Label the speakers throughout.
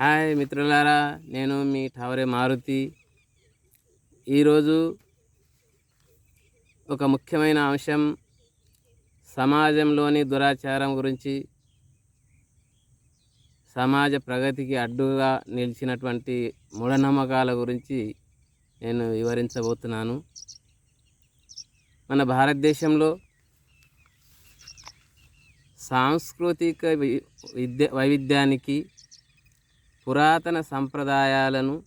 Speaker 1: Hi మిత్రులారా నేను మీ ఠావరే మారుతి. ఈరోజు ఒక ముఖ్యమైన అంశం సమాజంలోని దురాచారం గురించి సమాజ ప్రగతికి అడ్డుగా నిలిచినటువంటి మూఢనమ్మకాల గురించి నేను వివరించబోతున్నాను. మన భారతదేశంలో సాంస్కృతిక వి- విద్య వైవిధ్యానికి పురాతన సంప్రదాయాలను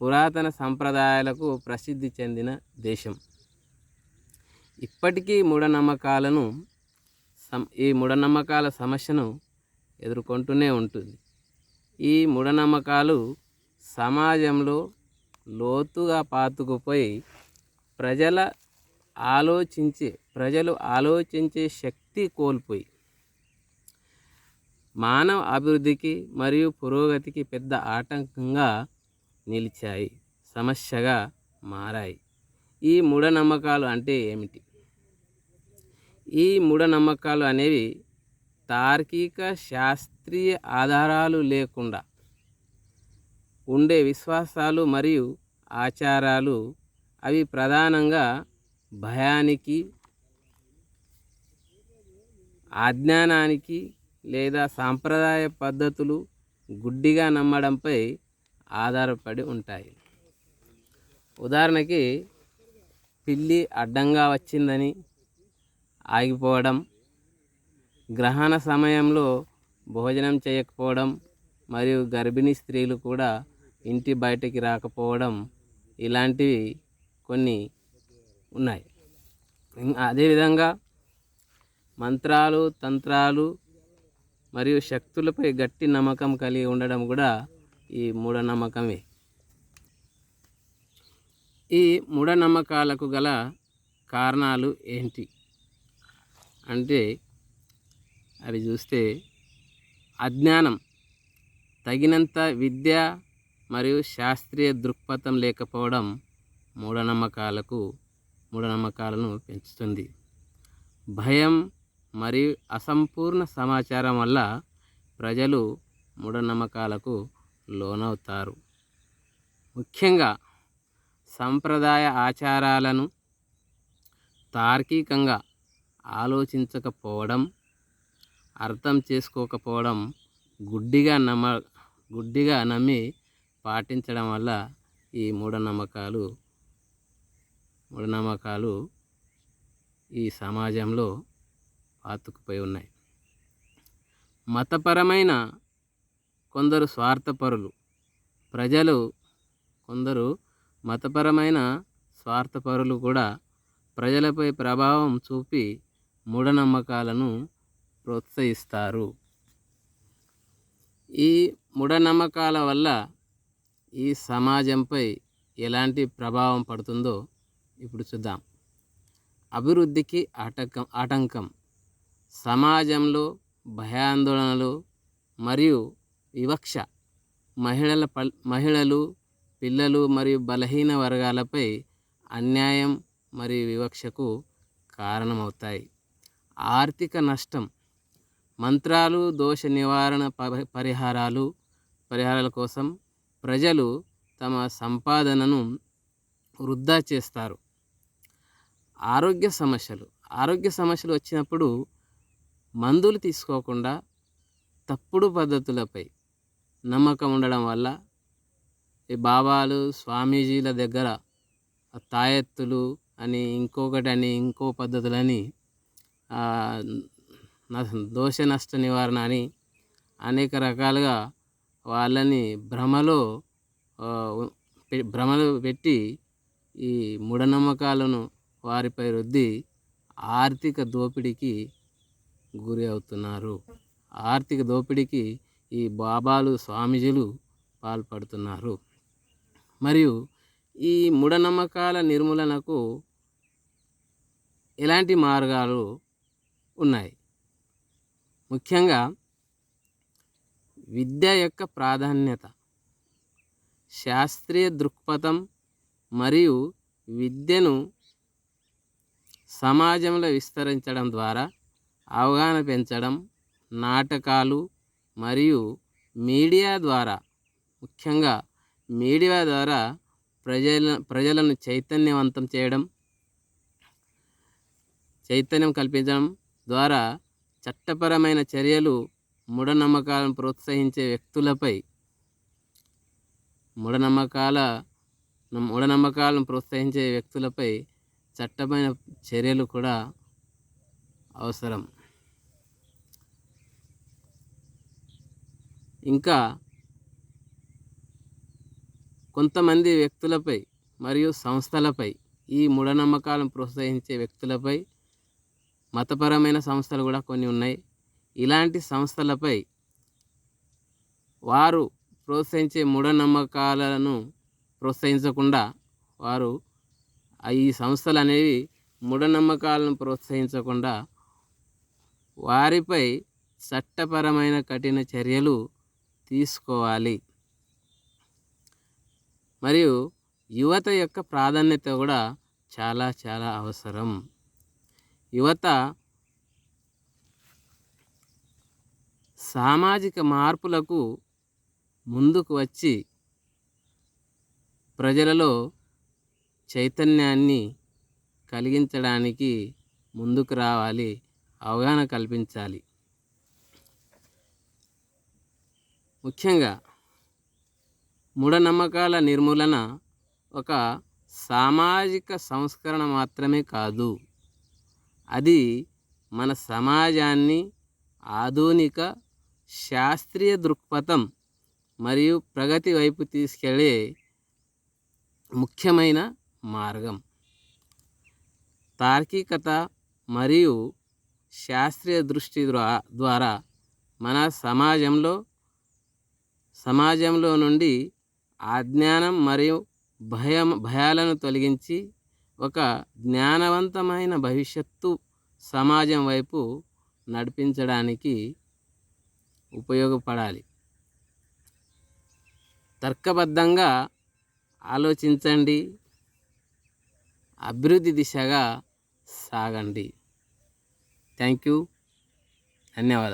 Speaker 1: పురాతన సంప్రదాయాలకు ప్రసిద్ధి చెందిన దేశం. ఇప్పటికీ మూఢనమ్మకాలను సం ఈ మూఢనమ్మకాల సమస్యను ఎదుర్కొంటూనే ఉంటుంది. ఈ మూఢనమ్మకాలు సమాజంలో లోతుగా పాతుకుపోయి ప్రజల ఆలోచించే ప్రజలు ఆలోచించే శక్తి కోల్పోయి మానవ అభివృద్ధికి మరియు పురోగతికి పెద్ద ఆటంకంగా నిలిచాయి సమస్యగా మారాయి. ఈ మూఢనమ్మకాలు అంటే ఏమిటి? ఈ మూఢనమ్మకాలు అనేవి తార్కిక శాస్త్రీయ ఆధారాలు లేకుండా ఉండే విశ్వాసాలు మరియు ఆచారాలు. అవి ప్రధానంగా భయానికి అజ్ఞానానికి లేదా సాంప్రదాయ పద్ధతులు గుడ్డిగా నమ్మడంపై ఆధారపడి ఉంటాయి. ఉదాహరణకి పిల్లి అడ్డంగా వచ్చిందని ఆగిపోవడం గ్రహణ సమయంలో భోజనం చేయకపోవడం మరియు గర్భిణీ స్త్రీలు కూడా ఇంటి బయటికి రాకపోవడం ఇలాంటివి కొన్ని ఉన్నాయి. అదేవిధంగా మంత్రాలు తంత్రాలు మరియు శక్తులపై గట్టి నమ్మకం కలిగి ఉండడం కూడా ఈ మూఢనమ్మకమే. ఈ మూఢనమ్మకాలకు గల కారణాలు ఏంటి? అంటే అవి చూస్తే అజ్ఞానం తగినంత విద్య మరియు శాస్త్రీయ దృక్పథం లేకపోవడం మూఢనమ్మకాలకు మూఢనమ్మకాలను పెంచుతుంది. భయం మరియు అసంపూర్ణ సమాచారం వల్ల ప్రజలు మూఢనమ్మకాలకు లోనవుతారు. ముఖ్యంగా సంప్రదాయ ఆచారాలను తార్కికంగా ఆలోచించకపోవడం అర్థం చేసుకోకపోవడం గుడ్డిగా నమ్మ గుడ్డిగా నమ్మి పాటించడం వల్ల ఈ మూఢనమ్మకాలు మూఢనమ్మకాలు ఈ సమాజంలో పాతుకుపోయి ఉన్నాయి. మతపరమైన కొందరు స్వార్థపరులు. ప్రజలు కొందరు మతపరమైన స్వార్థపరులు కూడా ప్రజలపై ప్రభావం చూపి మూఢనమ్మకాలను ప్రోత్సహిస్తారు. ఈ మూఢనమ్మకాల వల్ల ఈ సమాజంపై ఎలాంటి ప్రభావం పడుతుందో ఇప్పుడు చూద్దాం. అభివృద్ధికి ఆటంకం ఆటంకం. సమాజంలో భయాందోళనలు మరియు వివక్ష మహిళల పల్ మహిళలు పిల్లలు మరియు బలహీన వర్గాలపై అన్యాయం మరియు వివక్షకు కారణమవుతాయి. ఆర్థిక నష్టం మంత్రాలు దోష నివారణ పరిహారాలు పరిహారాల కోసం ప్రజలు తమ సంపాదనను వృద్ధా చేస్తారు. ఆరోగ్య సమస్యలు ఆరోగ్య సమస్యలు వచ్చినప్పుడు మందులు తీసుకోకుండా తప్పుడు పద్ధతులపై నమ్మకం ఉండడం వల్ల ఈ బాబాలు స్వామీజీల దగ్గర తాయెత్తులు అని ఇంకొకటి అని ఇంకో పద్ధతులని న- దోష నష్ట నివారణ అని అనేక రకాలుగా వాళ్ళని భ్రమలో భ్రమలో భ్రమలు పెట్టి ఈ మూఢనమ్మకాలను వారిపై రుద్ది ఆర్థిక దోపిడీకి గురి అవుతున్నారు. ఆర్థిక దోపిడీకి ఈ బాబాలు స్వామీజీలు పాల్పడుతున్నారు. మరియు ఈ మూఢనమ్మకాల నిర్మూలనకు ఎలాంటి మార్గాలు ఉన్నాయి? ముఖ్యంగా విద్య యొక్క ప్రాధాన్యత శాస్త్రీయ దృక్పథం మరియు విద్యను సమాజంలో విస్తరించడం ద్వారా అవగాహన పెంచడం నాటకాలు మరియు మీడియా ద్వారా ముఖ్యంగా మీడియా ద్వారా ప్రజల ప్రజలను చైతన్యవంతం చేయడం చైతన్యం కల్పించడం ద్వారా చట్టపరమైన చర్యలు మూఢనమ్మకాలను ప్రోత్సహించే వ్యక్తులపై మూఢనమ్మకాల మూఢనమ్మకాలను ప్రోత్సహించే వ్యక్తులపై చట్టమైన చర్యలు కూడా అవసరం. ఇంకా కొంతమంది వ్యక్తులపై మరియు సంస్థలపై ఈ మూఢనమ్మకాలను ప్రోత్సహించే వ్యక్తులపై మతపరమైన సంస్థలు కూడా కొన్ని ఉన్నాయి. ఇలాంటి సంస్థలపై వారు ప్రోత్సహించే మూఢనమ్మకాలను ప్రోత్సహించకుండా వారు ఈ సంస్థలు అనేవి మూఢనమ్మకాలను ప్రోత్సహించకుండా వారిపై చట్టపరమైన కఠిన చర్యలు తీసుకోవాలి. మరియు యువత యొక్క ప్రాధాన్యత కూడా చాలా చాలా అవసరం. యువత సామాజిక మార్పులకు ముందుకు వచ్చి ప్రజలలో చైతన్యాన్ని కలిగించడానికి ముందుకు రావాలి అవగాహన కల్పించాలి. ముఖ్యంగా మూఢనమ్మకాల నిర్మూలన ఒక సామాజిక సంస్కరణ మాత్రమే కాదు. అది మన సమాజాన్ని ఆధునిక శాస్త్రీయ దృక్పథం మరియు ప్రగతి వైపు తీసుకెళ్ళే ముఖ్యమైన మార్గం. తార్కికత మరియు శాస్త్రీయ దృష్టి ద్వారా మన సమాజంలో సమాజంలో నుండి అజ్ఞానం మరియు భయం భయాలను తొలగించి ఒక జ్ఞానవంతమైన భవిష్యత్తు సమాజం వైపు నడిపించడానికి ఉపయోగపడాలి. తర్కబద్ధంగా ఆలోచించండి. అభివృద్ధి దిశగా సాగండి. థ్యాంక్ యూ ధన్యవాదం